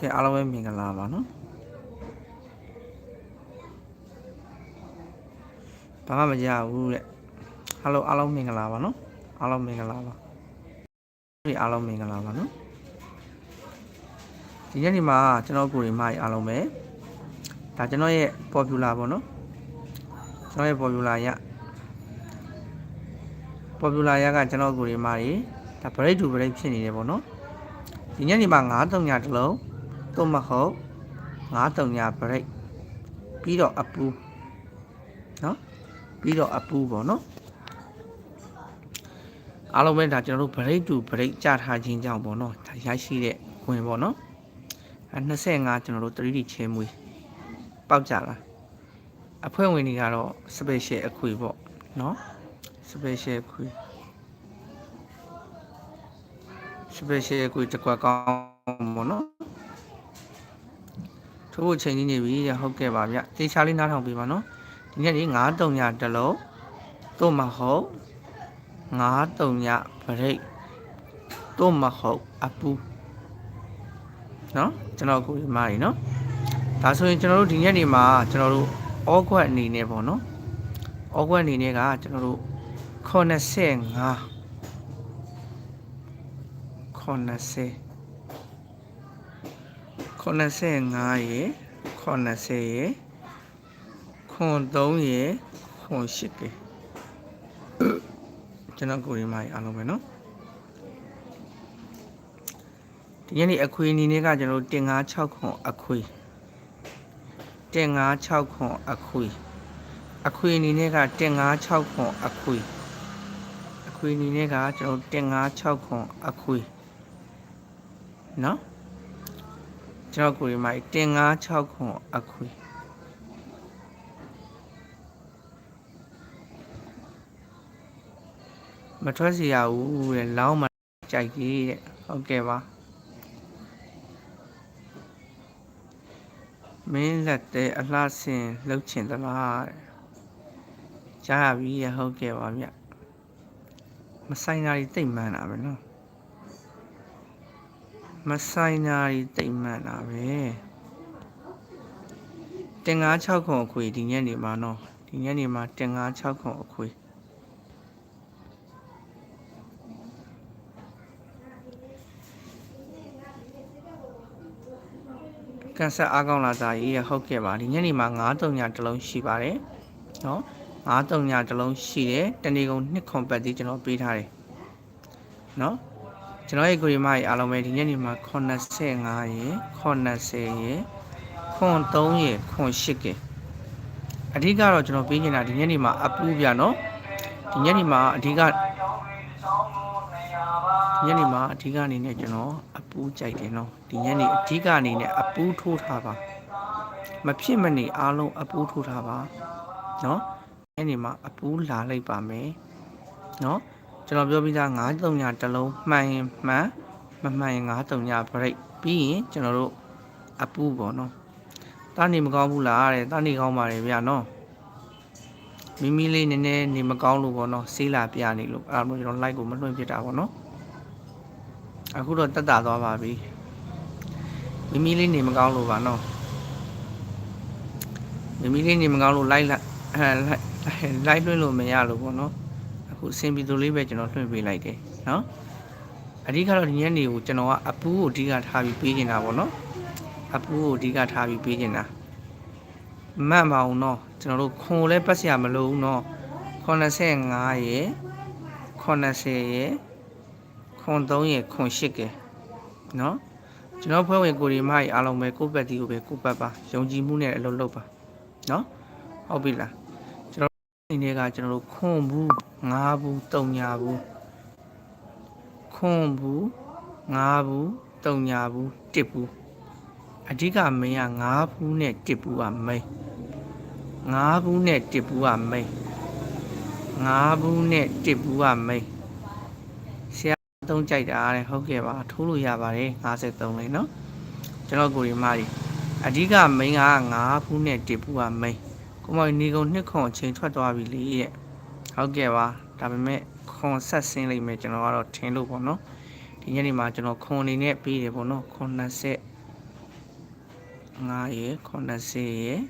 ကဲအားလုံးပဲမင်္ဂလာပါနော်ဘာမှမကြဘူးတဲ့အားလုံးအားလုံးမင်္ဂလာပါနော်အားလုံးမင်္ဂလာပါဒီအားလုံးမင်္ဂလာပါနော်ဒီညနေမှာကျွန်တော်ကိုယ်ရီမကြီးအားလုံးပဲဒါကျွန်တော်ရဲ့ popular ပေါ့နော်ကျွန်တော်ရဲ့ popular ရ popular ရကကျွန်တော်ကိုယ်ရီမကြီးဒါ break to break ဖြစ်နေတယ်ပေါ့နော်ဒီညနေမှာ9 3ညတစ်လုံး သို့မဟုတ်9 3ည break ပြီးတော့အပူနော်ပြီးတော့အပူပေါ့နော်အားလုံးပဲဒါကျွန်တော်တို့ break to break ကြထားခြင်းကြောင့်ပေါ့နော်ဒါရရှိတဲ့ဝင်ပေါ့နော်အဲ25ကျွန်တော်တို့ 3D ချဲမွေးပေါက်ကြတာအဖွဲ့ဝင်တွေကတော့ special အခွေပေါ့နော် special အခွေ special အခွေတစ်ခွက်ကောင်းပေါ့နော် ထို့ဖို့ချိန်ကြီးနေပြီတဲ့ဟုတ်ကဲ့ပါဗျတေချာလေးနားထောင်ပေးပါနော်ဒီနေ့ဒီ9တုံညတစ်လုံးတို့မဟုတ်9တုံည break တို့မဟုတ်အပူနော်ကျွန်တော်ကိုဒီမားရီနော်ဒါဆိုရင်ကျွန်တော်တို့ဒီညနေမှာကျွန်တော်တို့ဩကွက်အနေနဲ့ပေါ့နော်ဩကွက်အနေနဲ့ကကျွန်တော်တို့85 80 85ရေ80ရေခွန်3ရေခွန်8ကေကျွန်တော်ကိုရီမိုင်းအားလုံးပဲเนาะဒီညနေအခွေအနေနဲ့ကကျွန်တော်တင်56ခွန်အခွေတင်56ခွန်အခွေအခွေအနေနဲ့ကတင်56ခွန်အခွေအခွေအနေနဲ့ကကျွန်တော်တင်56ခွန်အခွေเนาะ ကျွန်တော်ကိုရီမိုက်တင်96ခွန်အခွေမထွက်စီရဘူးတဲ့လောင်းမကြိုက်ကြီးတဲ့ဟုတ်ကဲ့ပါမင်းလက်တဲ့အလှဆင်လှုပ်ချင်သလားတဲ့ကြားရပြီရဟုတ်ကဲ့ပါဗျမဆိုင်တာကြီးတိတ်မှန်းတာပဲနော် မဆိုင်တာကြီးတိတ်မှန်တာပဲတင်ငါ6ခွန်အခွေဒီညနေမှာနော်ဒီညနေမှာတင်ငါ6ခွန်အခွေကန်ဆာအားကောင်းလာတာကြီးရဟုတ်ကဲ့ပါဒီညနေမှာ9တုံညာတစ်လုံးရှိပါတယ်နော်9တုံညာတစ်လုံးရှိတယ်တဏီကုံ2ခွန်ပတ်ဒီကျွန်တော်ပေးထားတယ်နော် ကျွန်တော်ရဲ့ကိုရီမကြီးအားလုံးပဲဒီညနေမှာ85ရေ80ရေခွန်3ရေခွန်8ကေအဓိကတော့ကျွန်တော်ပေးနေတာဒီညနေမှာအပူပြနော်ဒီညနေမှာအဓိကညနေမှာအဓိကအနေနဲ့ကျွန်တော်အပူကြိုက်တယ်နော်ဒီညနေအဓိကအနေနဲ့အပူထိုးထားပါမဖြစ်မနေအားလုံးအပူထိုးထားပါနော်ညနေမှာအပူလာလိုက်ပါမယ်နော် ကျွန်တော်ပြောပြီးသား9တုံညာတစ်လုံးမှန်ရင်မှန်မမှန်ရင်9တုံညာ break ပြီးရင်ကျွန်တော်တို့အပူပေါ့နော်တာနေမကောင်းဘူးလားတဲ့တာနေကောင်းပါတယ်ဗျာနော်မိမိလေးနည်းနည်းနေမကောင်းလို့ပေါ့နော်ဆေးလာပြနေလို့အဲ့ဒါမျိုးကျွန်တော် like ကိုမလွှင့်ပြတာပေါ့နော်အခုတော့တက်တာသွားပါပြီမိမိလေးနေမကောင်းလို့ပါနော်မိမိလေးနေမကောင်းလို့ like လိုက်အဲ like လွှင့်လို့မရလို့ပေါ့နော် အခုအဆင်ပြေသူလေးပဲကျွန်တော်လွှင့်ပေးလိုက်တယ်နော်အဓိကတော့ဒီညနေကိုကျွန်တော်ကအပူကိုအဓိကထားပြီးပေးနေတာပေါ့နော်အပူကိုအဓိကထားပြီးပေးနေတာမှတ်ပါအောင်နော်ကျွန်တော်တို့ခွန်လည်းပတ်စရာမလိုဘူးနော်85ရေ80ရေခွန်3ရေခွန်8ကဲနော်ကျွန်တော်ဖွဲ့ဝင်ကိုရီမကြီးအားလုံးပဲကိုယ့်ဘက်ဒီကိုပဲကိုယ့်ဘက်ပါယုံကြည်မှုနဲ့အလုပ်လုပ်ပါနော်ဟုတ်ပြီလားကျွ န်တော်ဒီနေ့ကကျွန်တော်တို့ခွန်ဘူးငါးဘူးတုံညာဘူးခွန်ဘူးငါးဘူးတုံညာဘူးတစ်ဘူးအဓိကမင်းကငါးဘူးနဲ့တစ်ဘူးကမိန်ငါးဘူးနဲ့တစ်ဘူးကမိန်ငါးဘူးနဲ့တစ်ဘူးကမိန်ဆရာသုံးကြိုက်တာတဲ့ဟုတ်ကဲ့ပါထိုးလို့ရပါတယ်53လေးနော်ကျွန်တော်ကိုရီမာကြီးအဓိကမိန်ကငါးဘူးနဲ့တစ်ဘူးကမိန် ကိုမောင်နေကုန်နှစ်ခွန်အချိန်ထွက်သွားပြီလေတဲ့ဟုတ်ကဲ့ပါဒါပေမဲ့ခွန်ဆက်ဆင်းလိုက်မယ်ကျွန်တော်ကတော့ထင်းလို့ပေါ့နော်ဒီညနေမှာကျွန်တော်ခွန်အနေနဲ့ပေးတယ်ပေါ့နော်ခွန်20 9ရယ်90ရယ်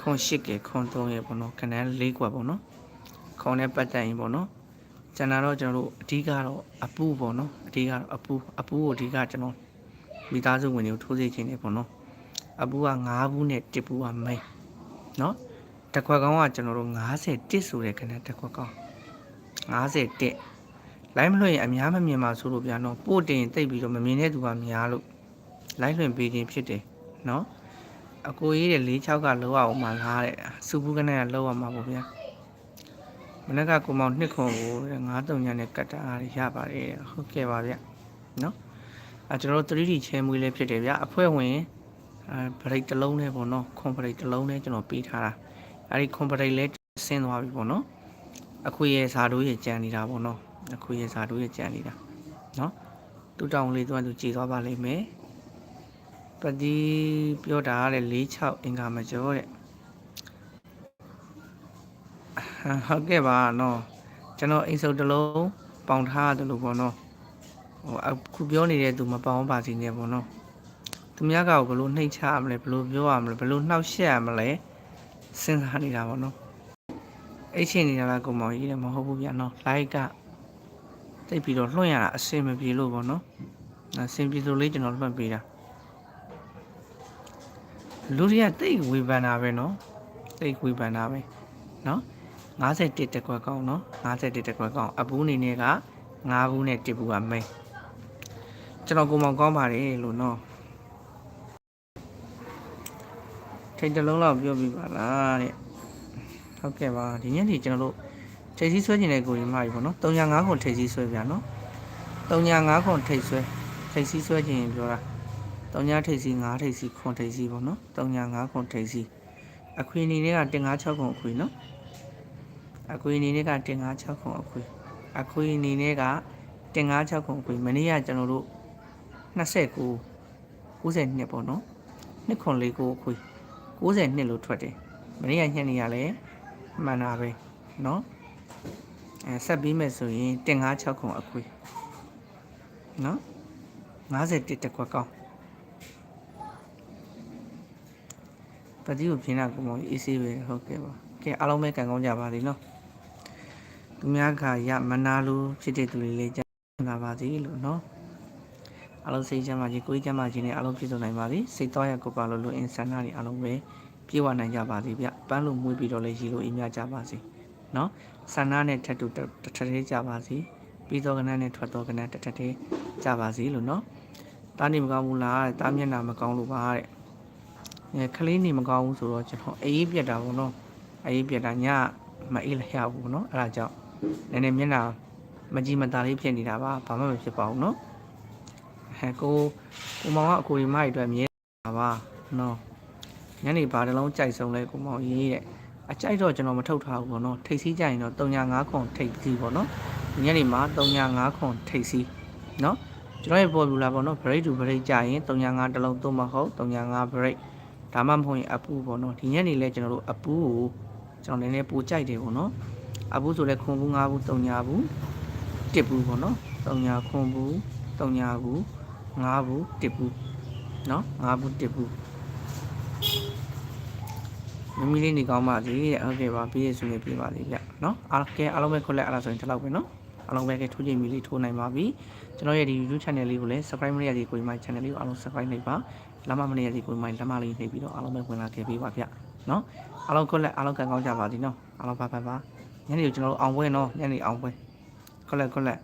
ခွန်8ကယ်ခွန်3ရယ်ပေါ့နော်ခဏ၄ကွက်ပေါ့နော်ခွန်နဲ့ပတ်သက်ရင်ပေါ့နော်ကျန်တာတော့ကျွန်တော်တို့အဓိကတော့အပူပေါ့နော်အဓိကတော့အပူအပူကိုအဓိကကျွန်တော်မိသားစုဝင်တွေကိုထိုးစေခြင်းနေပေါ့နော်အပူက9ဘူးနဲ့1ဘူးကမိ န်နော်တစ်ခွက်ကောင်းကကျွန်တော်တို့51ဆိုတဲ့ခဏတစ်ခွက်ကောင်း51လိုင်းမလွှင့်ရင်အများမမြင်ပါဆိုလို့ဗျာနော်ပို့တင်တိတ်ပြီးတော့မမြင်တဲ့သူကများလို့လိုင်းလွှင့်ပေးခြင်းဖြစ်တယ်နော်အကိုကြီးတဲ့၄6ကလောအောင်မှလားတဲ့စူဘူးကနဲ့လောအောင်မှာပေါ့ဗျာမနေ့ကကိုမောင်နှစ်ခွန်ကို9တုံညာနဲ့ကတ်တာရပါတယ်ဟုတ်ကဲ့ပါဗျာနော်အဲကျွန်တော်တို့ 3D ချဲမွေးလေးဖြစ်တယ်ဗျာအဖွဲ့ဝင် အဲဗရိတ်တစ်လုံးနဲ့ပေါ့နော်ခွန်ဗရိတ်တစ်လုံးနဲ့ကျွန်တော်ပေးထားတာအဲဒီခွန်ဗရိတ်လေးဆင်းသွားပြီပေါ့နော်အခွေရဲ့ဇာတို့ရဲ့ကြံနေတာပေါ့နော်အခွေရဲ့ဇာတို့ရဲ့ကြံနေတာနော်တူတောင်လေးသူကသူကြည်သွားပါလိမ့်မယ်ပတိပြောတာတဲ့46အင်္ဂါမကျော်တဲ့ဟုတ်ကဲ့ပါနော်ကျွန်တော်အိမ်စုပ်တစ်လုံးပေါင်ထားရတယ်လို့ပေါ့နော်ဟိုအခုပြောနေတဲ့သူမပေါင်းပါစီနဲ့ပေါ့နော် သူများကဘလို့နှိမ့်ချရမလဲဘလို့ပြောရမလဲဘလို့နှောက်ရှက်ရမလဲစဉ်းစားနေတာပေါ့နော်အဲ့ချင်းနေတာကကိုမောင်ကြီးလည်းမဟုတ်ဘူးဗျာနော် like ကတိတ်ပြီးတော့လွှင့်ရတာအဆင်မပြေလို့ပေါ့နော်အဆင်ပြေလို့လေးကျွန်တော်လွှင့်ပေးတာလူတွေကတိတ်ဝေဖန်တာပဲနော်တိတ်ဝေဖန်တာပဲနော်51တက်ခွက်ကောင်းနော်51တက်ခွက်ကောင်းအပူးအနေနဲ့က9ဘူးနဲ့1ဘူးကမိန်ကျွန်တော်ကိုမောင်ကောင်းပါတယ်လို့နော် ထိတ်တလုံးလောက်ပြောပြပါလားတဲ့ဟုတ်ကဲ့ပါဒီညနေကျွန်တော်တို့ထိတ်စည်းဆွဲခြင်းတဲ့ကိုကြီးမကြီးပေါ့နော်305ခုထိတ်စည်းဆွဲပြနော်305ခုထိတ်ဆွဲထိတ်စည်းဆွဲခြင်းပြောတာ3ထိတ်စည်း5ထိတ်စည်းခွန်ထိတ်စည်းပေါ့နော်305ခုထိတ်စည်းအခွေအနေနဲ့က156ခုအခွေနော်အခွေအနေနဲ့က156ခုအခွေအခွေအနေနဲ့က156ခုအခွေမနေ့ကကျွန်တော်တို့29 92ပေါ့နော်နှစ်ခွန်လေးကိုအခွေ 92လို့ထွက်တယ်မနေ့ကညနေရလဲမှန်တာပဲเนาะအဲဆက်ပြီးမယ်ဆိုရင်156ခုအခွေเนาะ51တက်ခွက်ကောင်းပတိကိုပြင်တာကိုမောင်အေးဆေးပဲဟုတ်ကဲ့ပါကဲအားလုံးပဲကံကောင်းကြပါစေเนาะသူများကရမနာလို့ဖြစ်တဲ့သူတွေလေးကြလာပါစေလို့เนาะ အလုံးစိတ်ချမ်းသာခြင်းကိုယ်ချမ်းသာခြင်းနဲ့အလုံးပြည့်စုံနိုင်ပါစေစိတ်သွားရကိုပါလို့လူအင်ဆန္ဒတွေအလုံးပဲပြေဝနိုင်ကြပါစေဗျပန်းလို့မွေးပြီးတော့လည်းရည်လို့အိမ်မြကြပါစေနော်ဆန္ဒနဲ့ထက်တူတထထဲကြပါစေပြီးတော့ကနန်းနဲ့ထွက်တော့ကနန်းတထထဲကြပါစေလို့နော်တားနေမကောင်းဘူးလားတားမျက်နှာမကောင်းလို့ပါတဲ့အဲခလေးနေမကောင်းဘူးဆိုတော့ကျွန်တော်အေးပြက်တာပေါ့နော်အေးပြက်တာညမအေးလျှောက်ဘူးနော်အဲ့ဒါကြောင့်နည်းနည်းမျက်နှာမကြည့်မသားလေးဖြစ်နေတာပါဘာမှမဖြစ်ပါဘူးနော် ဟဲကိုကိုမောင်ကအကိုရီမကြီးအတွက်မြဲတာပါနော်ညနေဘာတလုံးကြိုက်ဆုံးလဲကိုမောင်ရေးတဲ့အကြိုက်တော့ကျွန်တော်မထုတ်ထားဘူးပေါ့နော်ထိတ်စီးကြရင်တော့305ခွန်ထိတ်စီးပေါ့နော်ညနေမှာ305ခွန်ထိတ်စီးနော်ကျွန်တော်ရဲ့ပေါ်ဘူးလာပေါ့နော် break to break ကြရင်305တလုံးသုံးမဟုတ်305 break ဒါမှမဟုတ်ရင်အပူပေါ့နော်ဒီညနေလဲကျွန်တော်တို့အပူကိုကျွန်တော်နည်းနည်းပိုကြိုက်တယ်ပေါ့နော်အပူဆိုလဲခွန်ဘူး5ဘူး3ဘူး1ဘူးပေါ့နော်3ခွန်ဘူး3ဘူး 5ဘူး1ဘူးနော်5ဘူး1ဘူးမမီလေးနေကောင်းပါစေတဲ့ဟုတ်ကဲ့ပါပြီးရစုနေပြပါလိမ့်ဗျနော်အားကဲအားလုံးပဲခွက်လက်အားလားဆိုရင်ဒီလောက်ပဲနော်အားလုံးပဲကဲထိုးချိန်မီလေးထိုးနိုင်ပါပြီကျွန်တော်ရဲ့ဒီ YouTube channel လေးကိုလည်း subscribe မရသေးကိုဒီမှာ channel လေးကိုအားလုံး subscribe လုပ်ပါလမ်းမမနေရသေးကိုဒီမှာလမ်းမလေးနှိပ်ပြီးတော့အားလုံးပဲဝင်လာခဲ့ပေးပါဗျနော်အားလုံးခွက်လက်အားလုံးကံကောင်းကြပါစေနော်အားလုံးပါပါပါညနေကိုကျွန်တော်တို့အောင်ပွဲနော်ညနေအောင်ပွဲခွက်လက်ခွက်လက်